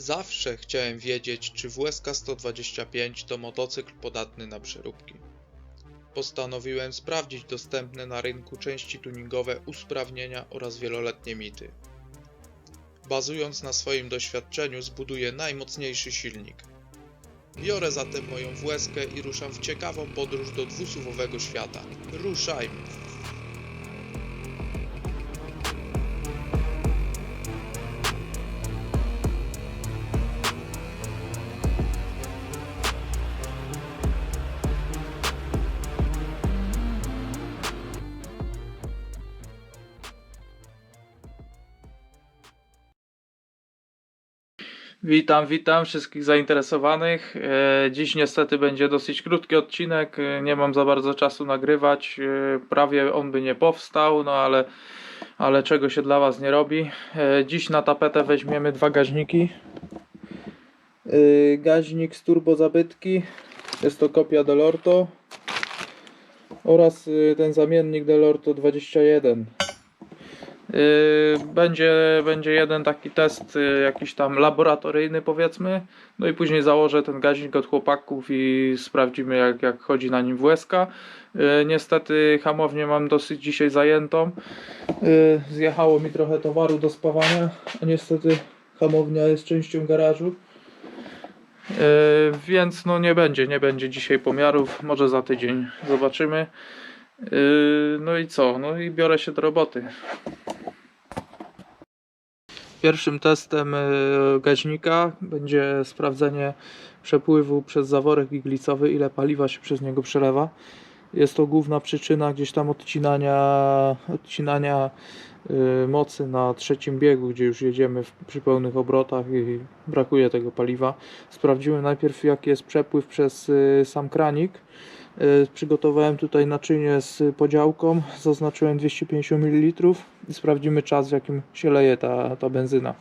Zawsze chciałem wiedzieć, czy WSK 125 to motocykl podatny na przeróbki. Postanowiłem sprawdzić dostępne na rynku części tuningowe usprawnienia oraz wieloletnie mity. Bazując na swoim doświadczeniu zbuduję najmocniejszy silnik. Biorę zatem moją WSK i ruszam w ciekawą podróż do dwusuwowego świata. Ruszajmy! Witam, witam wszystkich zainteresowanych. E, Dziś niestety będzie dosyć krótki odcinek. e, Nie mam za bardzo czasu nagrywać. e, Prawie on by nie powstał, no ale, ale czego się dla Was nie robi. Dziś na tapetę weźmiemy dwa gaźniki. Gaźnik z turbo zabytki. Jest to kopia Delorto. Oraz ten zamiennik Delorto 21. Yy, Będzie, będzie jeden taki test, yy, jakiś tam laboratoryjny powiedzmy. No i później założę ten gaźnik od chłopaków i sprawdzimy jak, jak chodzi na nim WSK. Yy, Niestety hamownię mam dosyć dzisiaj zajętą. Zjechało mi trochę towaru do spawania, a niestety hamownia jest częścią garażu. Więc no nie będzie, nie będzie dzisiaj pomiarów, może za tydzień zobaczymy. No i co? No i biorę się do roboty. Pierwszym testem e, gaźnika będzie sprawdzenie przepływu przez zaworek iglicowy, ile paliwa się przez niego przelewa. Jest to główna przyczyna gdzieś tam odcinania, odcinania e, mocy na trzecim biegu, gdzie już jedziemy w, przy pełnych obrotach i brakuje tego paliwa. Sprawdzimy najpierw jaki jest przepływ przez e, sam kranik. E, Przygotowałem tutaj naczynie z podziałką, zaznaczyłem 250 ml i sprawdzimy czas w jakim się leje ta, ta benzyna.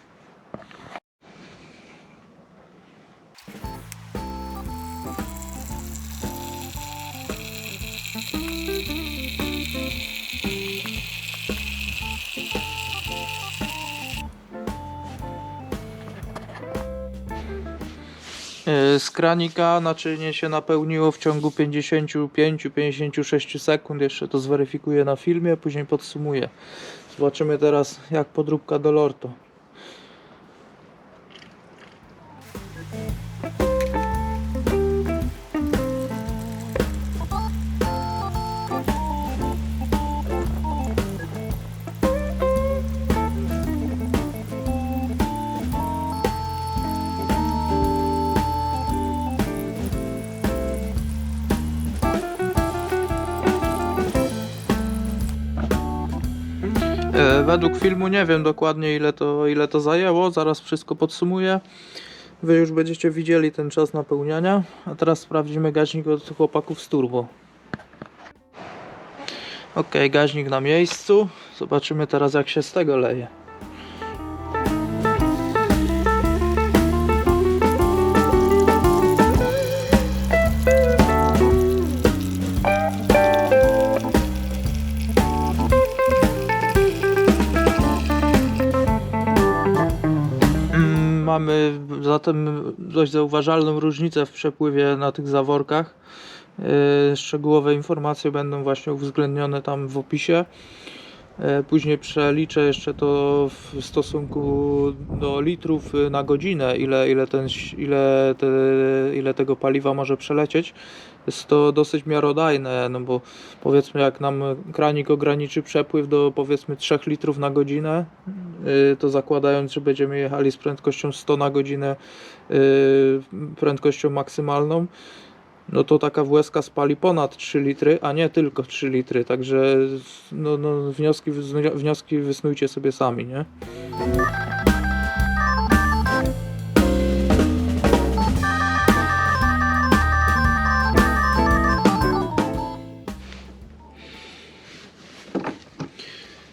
Kranika naczynie się napełniło w ciągu 55-56 sekund. Jeszcze to zweryfikuję na filmie, później podsumuję. Zobaczymy teraz jak podróbka do Lorto. Według filmu nie wiem dokładnie ile to, ile to zajęło, zaraz wszystko podsumuję. Wy już będziecie widzieli ten czas napełniania, a teraz sprawdzimy gaźnik od chłopaków z turbo. Ok, gaźnik na miejscu. Zobaczymy teraz jak się z tego leje. Zatem dość zauważalną różnicę w przepływie na tych zaworkach. Yy, Szczegółowe informacje będą właśnie uwzględnione tam w opisie. Yy, Później przeliczę jeszcze to w stosunku do litrów na godzinę, ile, ile, ten, ile, te, ile tego paliwa może przelecieć. Jest to dosyć miarodajne, no bo powiedzmy jak nam kranik ograniczy przepływ do powiedzmy 3 litrów na godzinę, yy, to zakładając, że będziemy jechali z prędkością 100 na godzinę, yy, prędkością maksymalną, no to taka WSK spali ponad 3 litry, a nie tylko 3 litry, także no, no, wnioski, wnioski wysnujcie sobie sami, nie?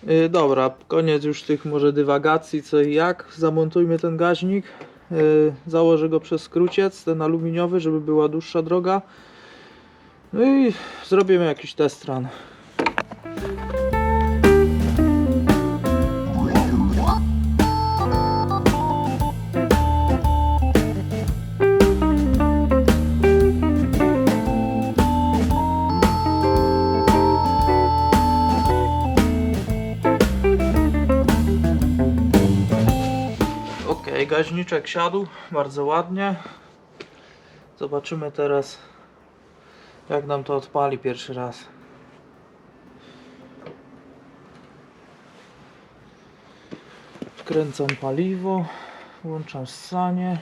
Yy, Dobra, koniec już tych może dywagacji co i jak. Zamontujmy ten gaźnik. Yy, Założę go przez skróciec, ten aluminiowy, żeby była dłuższa droga. No i zrobimy jakiś test run. Gaźniczek siadł bardzo ładnie. Zobaczymy teraz, jak nam to odpali pierwszy raz. Wkręcam paliwo, włączam ssanie.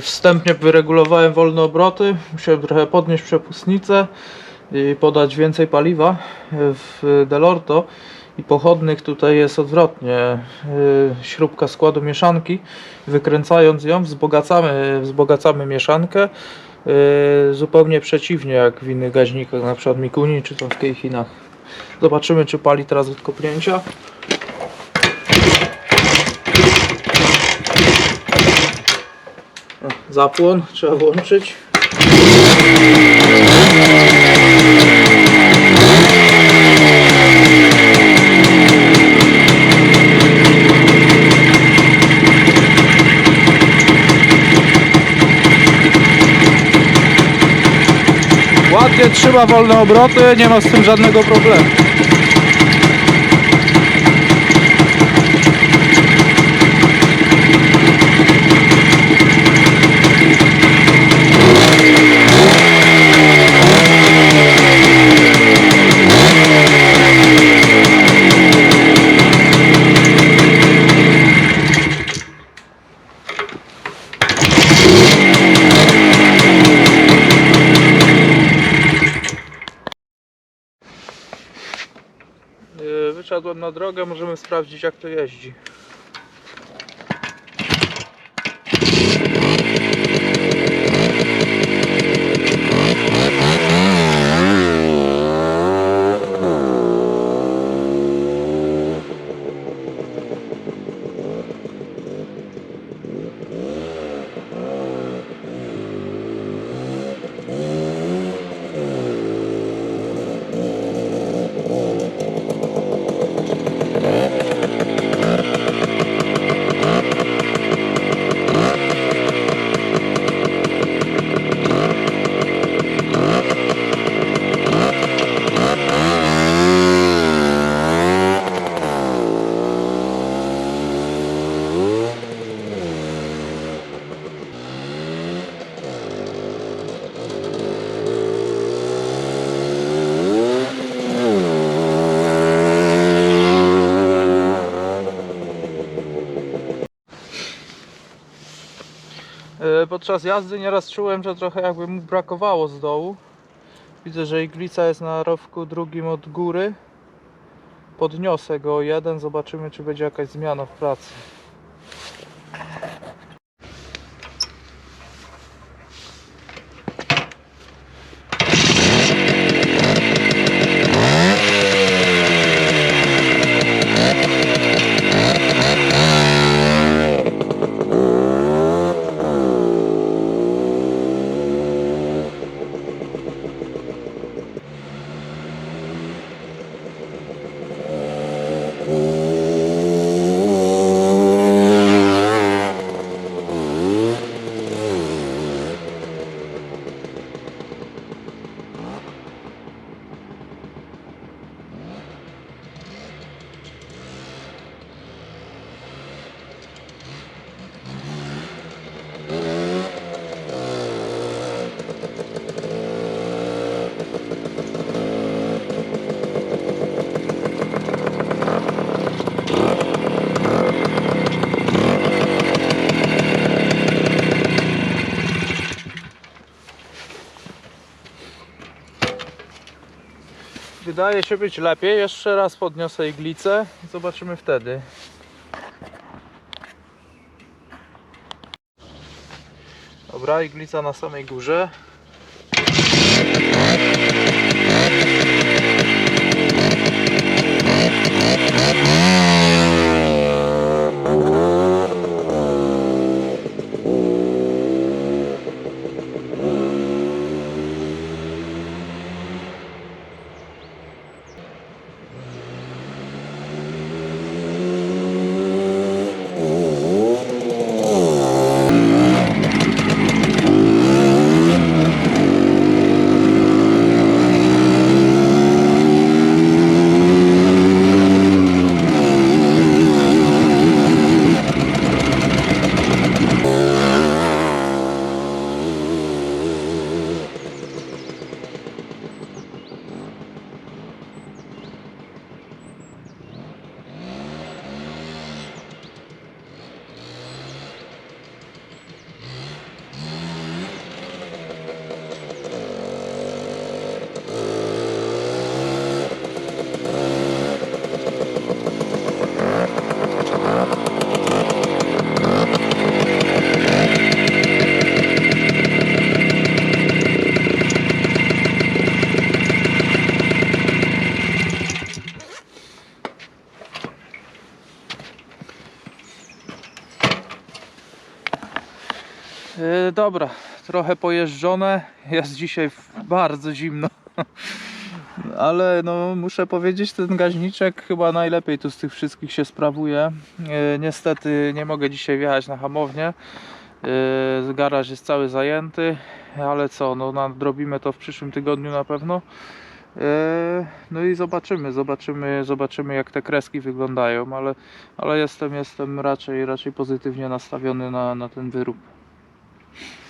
Wstępnie wyregulowałem wolne obroty. Musiałem trochę podnieść przepustnicę i podać więcej paliwa w Delorto. I po chodnych tutaj jest odwrotnie. E, Śrubka składu mieszanki. Wykręcając ją, wzbogacamy, wzbogacamy mieszankę. e, Zupełnie przeciwnie jak w innych gaźnikach, na przykład Mikuni czy tam w Keichinach. Zobaczymy, czy pali teraz od kopnięcia. Zapłon trzeba włączyć. Ładnie trzyma wolne obroty, nie ma z tym żadnego problemu. Na drogę, możemy sprawdzić jak to jeździ. Podczas jazdy nieraz czułem, że trochę jakby mu brakowało z dołu. Widzę, że iglica jest na rowku drugim od góry. Podniosę go o jeden, zobaczymy czy będzie jakaś zmiana w pracy. Wydaje się być lepiej. Jeszcze raz podniosę iglicę i zobaczymy wtedy. Dobra, iglica na samej górze. E, dobra, trochę pojeżdżone. Jest dzisiaj bardzo zimno. Ale no muszę powiedzieć, ten gaźniczek chyba najlepiej tu z tych wszystkich się sprawuje. E, niestety nie mogę dzisiaj wjechać na hamownię. E, garaż jest cały zajęty, ale co, no nadrobimy to w przyszłym tygodniu na pewno. No i zobaczymy, zobaczymy, zobaczymy jak te kreski wyglądają, ale, ale jestem, jestem raczej, raczej pozytywnie nastawiony na, na ten wyrób. you